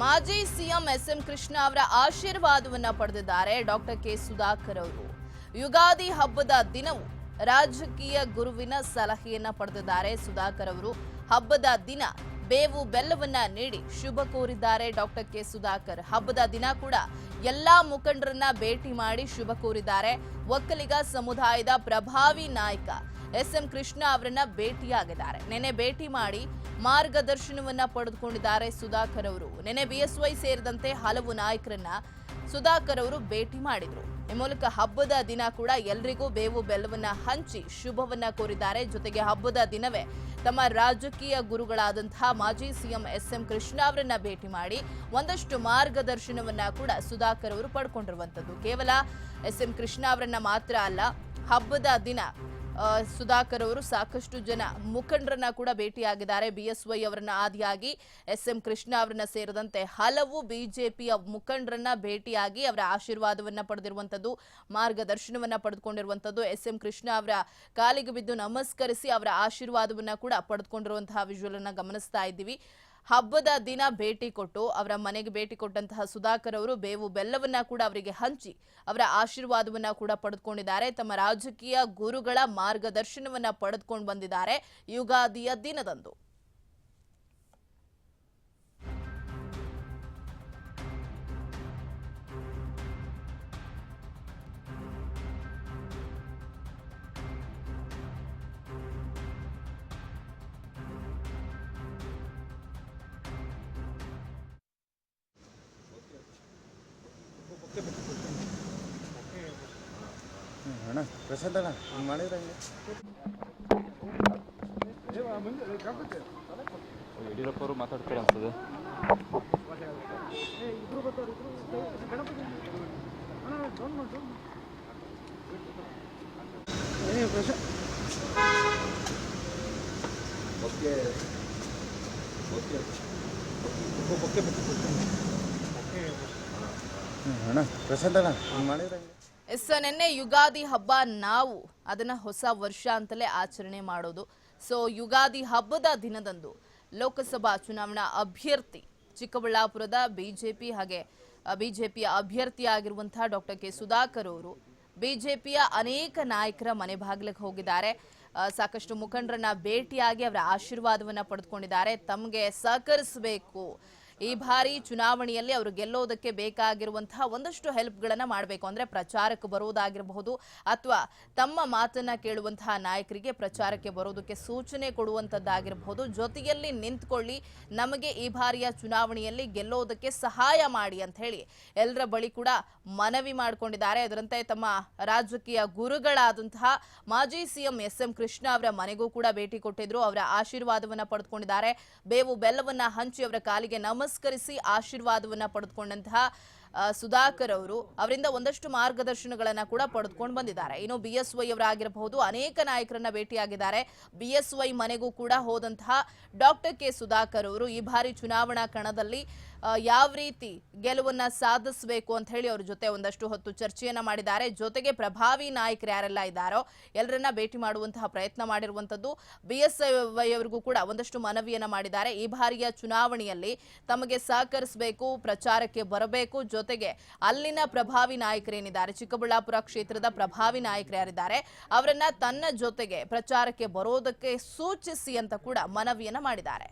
ಮಾಜಿ CM S M Krishna ಅವರ ಆಶೀರ್ವಾದವನ್ನ ಪಡೆದಿದ್ದಾರೆ ಡಾಕ್ಟರ್ ಕೆ ಸುಧಾಕರ್ ಅವರು. ಯುಗಾದಿ ಹಬ್ಬದ ದಿನವು ರಾಜಕೀಯ ಗುರುವಿನ ಸಲಹೆಯನ್ನ ಪಡೆದಿದ್ದಾರೆ. ಸುಧಾಕರ್ ಅವರು ಹಬ್ಬದ ದಿನ ಬೇವು ಬೆಲ್ಲವನ್ನ ನೀಡಿ ಶುಭ ಕೋರಿದ್ದಾರೆ ಡಾಕ್ಟರ್ ಕೆ ಸುಧಾಕರ್. ಹಬ್ಬದ ದಿನ ಕೂಡ ಎಲ್ಲಾ ಮುಖಂಡರನ್ನ ಭೇಟಿ ಮಾಡಿ ಶುಭ ಕೋರಿದ್ದಾರೆ. ಒಕ್ಕಲಿಗ ಸಮುದಾಯದ ಪ್ರಭಾವಿ ನಾಯಕ ಎಸ್ ಎಂ ಕೃಷ್ಣ ಅವರನ್ನ ಭೇಟಿಯಾಗಿದ್ದಾರೆ. ನಿನ್ನೆ ಭೇಟಿ ಮಾಡಿ ಮಾರ್ಗದರ್ಶನವನ್ನ ಪಡೆದುಕೊಂಡಿದ್ದಾರೆ ಸುಧಾಕರ್ ಅವರು. ನೆನೆ ಬಿಎಸ್ವೈ ಸೇರಿದಂತೆ ಹಲವು ನಾಯಕರನ್ನ ಸುಧಾಕರ್ ಅವರು ಭೇಟಿ ಮಾಡಿದ್ರು. ಈ ಮೂಲಕ ಹಬ್ಬದ ದಿನ ಕೂಡ ಎಲ್ರಿಗೂ ಬೇವು ಬೆಲ್ಲವನ್ನ ಹಂಚಿ ಶುಭವನ್ನ ಕೋರಿದ್ದಾರೆ. ಜೊತೆಗೆ ಹಬ್ಬದ ದಿನವೇ ತಮ್ಮ ರಾಜಕೀಯ ಗುರುಗಳಾದಂತಹ ಮಾಜಿ ಸಿಎಂ ಎಸ್ ಎಂ ಕೃಷ್ಣ ಅವರನ್ನ ಭೇಟಿ ಮಾಡಿ ಒಂದಷ್ಟು ಮಾರ್ಗದರ್ಶನವನ್ನ ಕೂಡ ಸುಧಾಕರ್ ಅವರು ಪಡ್ಕೊಂಡಿರುವಂತದ್ದು. ಕೇವಲ ಎಸ್ ಎಂ ಕೃಷ್ಣ ಅವರನ್ನ ಮಾತ್ರ ಅಲ್ಲ, ಹಬ್ಬದ ದಿನ ಸುಧಾಕರ್ ಅವರು ಸಾಕಷ್ಟು ಜನ ಮುಖಂಡರನ್ನ ಕೂಡ ಭೇಟಿಯಾಗಿದ್ದಾರೆ. ಬಿಎಸ್ವೈ ಅವರನ್ನ ಆದಿಯಾಗಿ, ಎಸ್ ಎಂ ಕೃಷ್ಣ ಅವರನ್ನ ಸೇರಿದಂತೆ ಹಲವು ಬಿಜೆಪಿಯ ಮುಖಂಡರನ್ನ ಭೇಟಿಯಾಗಿ ಅವರ ಆಶೀರ್ವಾದವನ್ನ ಪಡೆದಿರುವಂತದ್ದು ಮಾರ್ಗದರ್ಶನವನ್ನ ಪಡೆದುಕೊಂಡಿರುವಂತದ್ದು ಎಸ್ ಎಂ ಕೃಷ್ಣ ಅವರ ಕಾಲಿಗೆ ಬಿದ್ದು ನಮಸ್ಕರಿಸಿ ಅವರ ಆಶೀರ್ವಾದವನ್ನ ಕೂಡ ಪಡೆದುಕೊಂಡಿರುವಂತಹ ವಿಜುವಲ್ ಅನ್ನ ಗಮನಿಸ್ತಾ ಇದ್ದೀವಿ. ಹಬ್ಬದ ದಿನ ಭೇಟಿ ಕೊಟ್ಟು ಅವರ ಮನೆಗೆ ಭೇಟಿ ಕೊಟ್ಟಂತಹ ಸುಧಾಕರ್ ಅವರು ಬೇವು ಬೆಲ್ಲವನ್ನ ಕೂಡ ಅವರಿಗೆ ಹಂಚಿ ಅವರ ಆಶೀರ್ವಾದವನ್ನ ಕೂಡ ಪಡೆದುಕೊಂಡಿದ್ದಾರೆ. ತಮ್ಮ ರಾಜಕೀಯ ಗುರುಗಳ ಮಾರ್ಗದರ್ಶನವನ್ನ ಪಡೆದುಕೊಂಡು ಬಂದಿದ್ದಾರೆ. ಯುಗಾದಿಯ ದಿನದಂದು. ಅಣ್ಣ ಪ್ರಸಾದ್ ಅಣ್ಣ ಹಿಂಗೆ ಮಾಡಿದ್ರೆ ಹಂಗೆ? ಯಡಿಯೂರಪ್ಪ ಅವರು ಮಾತಾಡ್ತಾರೆ ಓಕೆ ಓಕೆ ಪ್ರಸಾದ್ ಅಣ್ಣ ಹಿಂಗೆ ಅಣ್ಣ ಹಂಗೆ? ಎಸ್ ನಿನ್ನೆ ಯುಗಾದಿ ಹಬ್ಬ ನಾವು ಅದನ್ನ ಹೊಸ ವರ್ಷ ಅಂತಲೇ ಆಚರಣೆ ಮಾಡೋದು. ಸೊ ಯುಗಾದಿ ಹಬ್ಬದ ದಿನದಂದು ಲೋಕಸಭಾ ಚುನಾವಣಾ ಅಭ್ಯರ್ಥಿ ಚಿಕ್ಕಬಳ್ಳಾಪುರದ ಬಿಜೆಪಿ ಹಾಗೆ ಬಿಜೆಪಿಯ ಅಭ್ಯರ್ಥಿಯಾಗಿರುವಂತಹ ಡಾಕ್ಟರ್ ಕೆ. ಸುಧಾಕರ್ ಅವರು ಬಿಜೆಪಿಯ ಅನೇಕ ನಾಯಕರ ಮನೆ ಬಾಗಿಲಿಗೆ ಹೋಗಿದ್ದಾರೆ. ಸಾಕಷ್ಟು ಮುಖಂಡರನ್ನ ಭೇಟಿಯಾಗಿ ಅವರ ಆಶೀರ್ವಾದವನ್ನ ಪಡೆದುಕೊಂಡಿದ್ದಾರೆ. ತಮಗೆ ಸಹಕರಿಸಬೇಕು. ಈ ಬಾರಿ ಚುನಾವಣೆಯಲ್ಲಿ ಅವರು ಗೆಲ್ಲೋದಕ್ಕೆ ಬೇಕಾಗಿರುವಂತಹ ಒಂದಷ್ಟು ಹೆಲ್ಪ್ಗಳನ್ನು ಮಾಡಬೇಕು. ಅಂದ್ರೆ ಪ್ರಚಾರಕ್ಕೆ ಬರೋದಾಗಿರಬಹುದು ಅಥವಾ ತಮ್ಮ ಮಾತನ್ನ ಕೇಳುವಂತಹ ನಾಯಕರಿಗೆ ಪ್ರಚಾರಕ್ಕೆ ಬರೋದಕ್ಕೆ ಸೂಚನೆ ಕೊಡುವಂತದ್ದಾಗಿರಬಹುದು ಜೊತೆಯಲ್ಲಿ ನಿಂತ್ಕೊಳ್ಳಿ, ನಮಗೆ ಈ ಬಾರಿಯ ಚುನಾವಣೆಯಲ್ಲಿ ಗೆಲ್ಲೋದಕ್ಕೆ ಸಹಾಯ ಮಾಡಿ ಅಂತ ಹೇಳಿ ಎಲ್ಲರ ಬಳಿ ಕೂಡ ಮನವಿ ಮಾಡಿಕೊಂಡಿದ್ದಾರೆ. ಅದರಂತೆ ತಮ್ಮ ರಾಜಕೀಯ ಗುರುಗಳಾದಂತಹ ಮಾಜಿ ಸಿಎಂ ಎಸ್ ಎಂ ಕೃಷ್ಣ ಅವರ ಮನೆಗೂ ಕೂಡ ಭೇಟಿ ಕೊಟ್ಟಿದ್ರು. ಅವರ ಆಶೀರ್ವಾದವನ್ನ ಪಡೆದುಕೊಂಡಿದ್ದಾರೆ. ಬೇವು ಬೆಲ್ಲವನ್ನ ಹಂಚಿ ಅವರ ಕಾಲಿಗೆ ನಮಸ್ಕರಿಸಿ ಆಶೀರ್ವಾದವನ್ನ ಪಡೆದುಕೊಂಡಂತಹ ಸುಧಾಕರ್ ಅವರು ಅವರಿಂದ ಒಂದಷ್ಟು ಮಾರ್ಗದರ್ಶನಗಳನ್ನ ಕೂಡ ಪಡೆದುಕೊಂಡು ಬಂದಿದ್ದಾರೆ. ಇನ್ನು ಬಿ ಎಸ್ ವೈ ಅವರಾಗಿರಬಹುದು, ಅನೇಕ ನಾಯಕರನ್ನ ಭೇಟಿಯಾಗಿದ್ದಾರೆ. ಬಿ ಎಸ್ ವೈ ಮನೆಗೂ ಕೂಡ ಹೋದಂತಹ ಡಾಕ್ಟರ್ ಕೆ ಸುಧಾಕರ್ ಅವರು ಈ ಬಾರಿ ಚುನಾವಣಾ ಕಣದಲ್ಲಿ ಯಾವ ರೀತಿ ಗೆಲುವನ್ನ ಸಾಧಿಸಬೇಕು ಅಂತ ಹೇಳಿ ಅವ್ರ ಜೊತೆ ಒಂದಷ್ಟು ಹೊತ್ತು ಚರ್ಚೆಯನ್ನ ಮಾಡಿದ್ದಾರೆ. ಜೊತೆಗೆ ಪ್ರಭಾವಿ ನಾಯಕರು ಯಾರೆಲ್ಲ ಇದ್ದಾರೋ ಎಲ್ಲರನ್ನ ಭೇಟಿ ಮಾಡುವಂತಹ ಪ್ರಯತ್ನ ಮಾಡಿರುವಂತದ್ದು ಬಿ ಎಸ್ ವೈ ಅವರಿಗೂ ಕೂಡ ಒಂದಷ್ಟು ಮನವಿಯನ್ನ ಮಾಡಿದ್ದಾರೆ. ಈ ಬಾರಿಯ ಚುನಾವಣೆಯಲ್ಲಿ ತಮಗೆ ಸಹಕರಿಸಬೇಕು, ಪ್ರಚಾರಕ್ಕೆ ಬರಬೇಕು ಜೊತೆಗೆ ಅಲ್ಲಿನ ಪ್ರಭಾವಿ ನಾಯಕರೇನಿದ್ದಾರೆ? ಚಿಕ್ಕಬಳ್ಳಾಪುರ ಕ್ಷೇತ್ರದ ಪ್ರಭಾವಿ ನಾಯಕರು ಯಾರಿದ್ದಾರೆ? ಅವರನ್ನ ತನ್ನ ಜೊತೆಗೆ ಪ್ರಚಾರಕ್ಕೆ ಬರೋದಕ್ಕೆ ಸೂಚಿಸಿ ಅಂತ ಕೂಡ ಮನವಿಯನ್ನ ಮಾಡಿದ್ದಾರೆ.